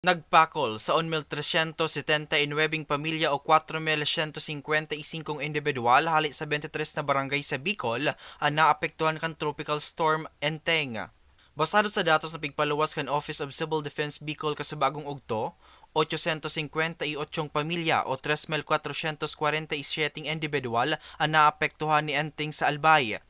Nagpakol sa 1,379 pamilya o 4,155 individual hali sa 23 na barangay sa Bicol ang naapektuhan kan Tropical Storm Enteng. Basado sa datos na pigpaluwas kan Office of Civil Defense Bicol kasabagong ugto, 858 pamilya o 3,447 individual ang naapektuhan ni Enteng sa Albay.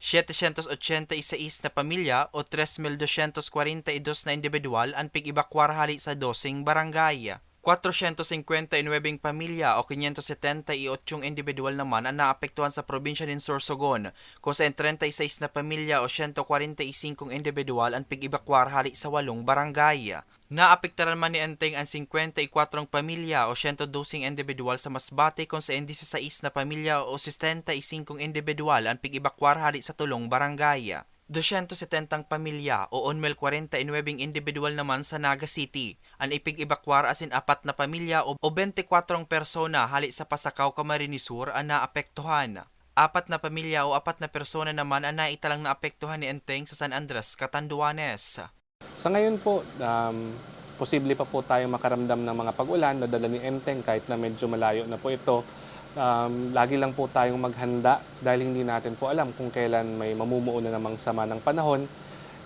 786 na pamilya o 3,242 na individual ang pig-ebakwar hali sa dosing barangay. 459 pamilya o 578 individual naman ang naapektuhan sa probinsya ng Sorsogon, kung saan 36 na pamilya o 145 individual ang pig-ebakwar hali sa walong barangay. Naapektaran man ni Enteng ang 54 pamilya o 112 individual sa Masbate kung saan 16 na pamilya o 65 individual ang pig-ebakwar hali sa tulong barangay. 270 pamilya o 1,049 individual naman sa Naga City. Ang ipig-ebakwar asin apat na pamilya o 24 persona hali sa Pasakaw, Camarines Sur ang naapektuhan. Apat na pamilya o apat na persona naman ang naitalang naapektuhan ni Enteng sa San Andres, Catanduanes. Sa ngayon po, um, posible pa po tayong makaramdam ng mga pag-ulan na dala ni Enteng kahit na medyo malayo na po ito. Um, lagi lang po tayong maghanda dahil hindi natin po alam kung kailan may mamumuo na namang sama ng panahon.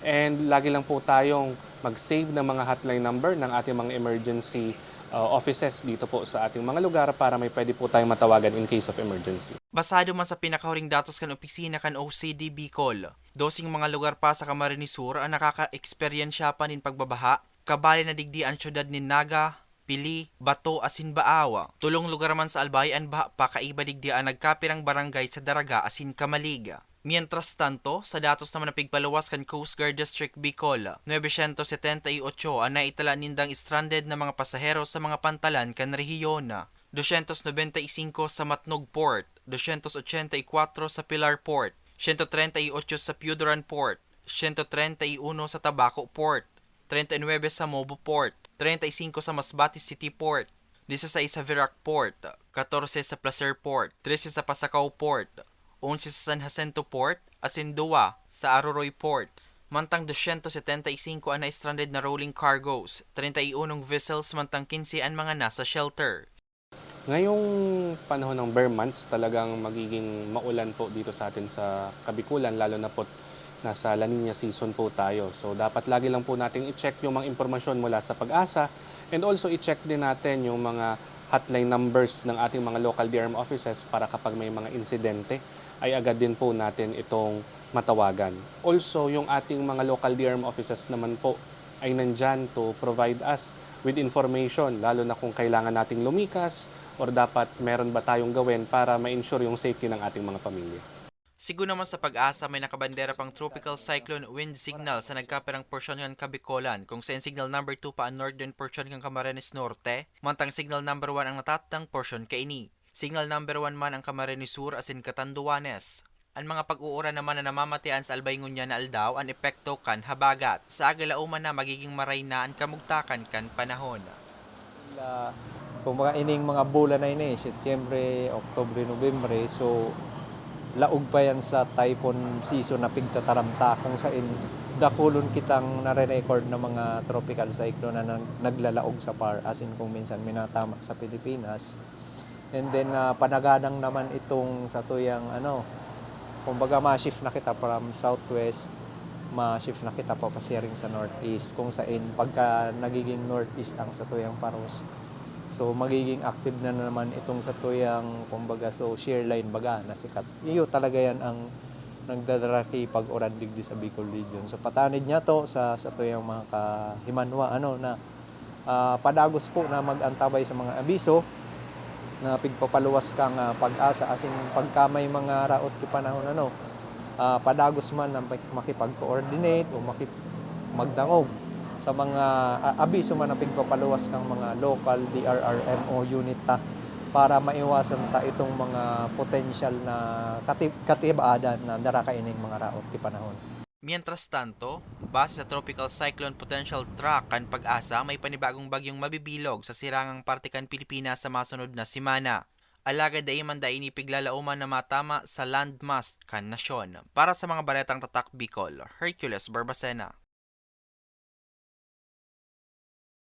And lagi lang po tayong mag-save ng mga hotline number ng ating mga emergency uh, offices dito po sa ating mga lugar para may pwede po tayong matawagan in case of emergency. Basado man sa pinakahuring datos kan opisina kan OCD Bicol, dosing mga lugar pa sa Camarines Sur ang nakaka-eksperyensya pa nin pagbabaha, kabali na digdi ang syudad ni Naga, Pili, Bato, asin Baawa. Tulong lugar man sa Albay an baha pa kaiba digdi ang nagkapirang barangay sa Daraga asin Kamaliga. Mientras tanto, sa datos naman na pigpaluwas kan Coast Guard District Bicol, 978 ang naitala nindang stranded na mga pasahero sa mga pantalan kan rehiyon. 295 sa Matnog Port, 284 sa Pilar Port, 138 sa Puduran Port, 131 sa Tabaco Port, 39 sa Mobo Port, 35 sa Masbate City Port, 16 sa Virac Port, 14 sa Placer Port, 13 sa Pasacao Port, 11 sa San Jacinto Port, asin 2 sa Aroroy Port. Mantang 275 ang na-stranded na rolling cargoes, 31 vessels mantang 15 ang mga nasa shelter. Ngayong panahon ng bare months, talagang magiging maulan po dito sa atin sa Kabikulan, lalo na po nasa La Nina season po tayo. So dapat lagi lang po nating i-check yung mga impormasyon mula sa pag-asa and also i-check din natin yung mga hotline numbers ng ating mga local DRM offices para kapag may mga insidente ay agad din po natin itong matawagan. Also, yung ating mga local DRM offices naman po ay nandyan to provide us with information, lalo na kung kailangan nating lumikas or dapat meron ba tayong gawin para ma-ensure yung safety ng ating mga pamilya. Siguro naman sa pag-asa may nakabandera pang tropical cyclone wind signal sa nagkapirang porsyon ng Kabikolan kung saan signal number 2 pa ang northern portion ng Camarines Norte, mantang signal number 1 ang natatang portion kaini. Signal number 1 man ang Camarines Sur asin Catanduanes. Ang mga pag-uura naman na namamatian sa Albay Ngunya na aldaw ang epekto kan habagat. Sa agalauman na magiging maray na ang kamugtakan kan panahon. La, kung mga ining mga bulan na ini, Setyembre, Oktobre, Nobyembre, so laog pa yan sa typhoon season na pigtataramta kung saan dakulon kitang nare-record na mga tropical cyclone na nag- naglalaog sa par as in kung minsan minatama sa Pilipinas. And then uh, panaganang naman itong sa tuyang ano, kumbaga ma-shift na kita from southwest, ma-shift na kita papasiring sa northeast kung saan pagka nagiging northeast ang sa tuyang paros. So magiging active na naman itong sa tuyang kumbaga so shear line baga na sikat. Iyo talaga yan ang nagdadaraki pag oran digdi sa Bicol region. So patanid niya to sa sa tuyang mga kahimanwa ano na ah, padagos po na magantabay sa mga abiso na pigpapaluwas kang ah, pag-asa asin pagka may mga raot ti panahon ano ah, padagos man na mak- makipag-coordinate o makip magdangog sa mga abiso man na pigpapaluwas kang mga local DRRM o unit ta para maiwasan ta itong mga potential na katib katibaadan na darakaining mga raot ti panahon. Mientras tanto, base sa Tropical Cyclone Potential Track kan pag-asa may panibagong bagyong mabibilog sa sirangang parte kan Pilipinas sa masunod na simana. Alaga day man day inipiglalauman na matama sa landmass kan nasyon. Para sa mga baretang tatak Bicol, Hercules Barbacena.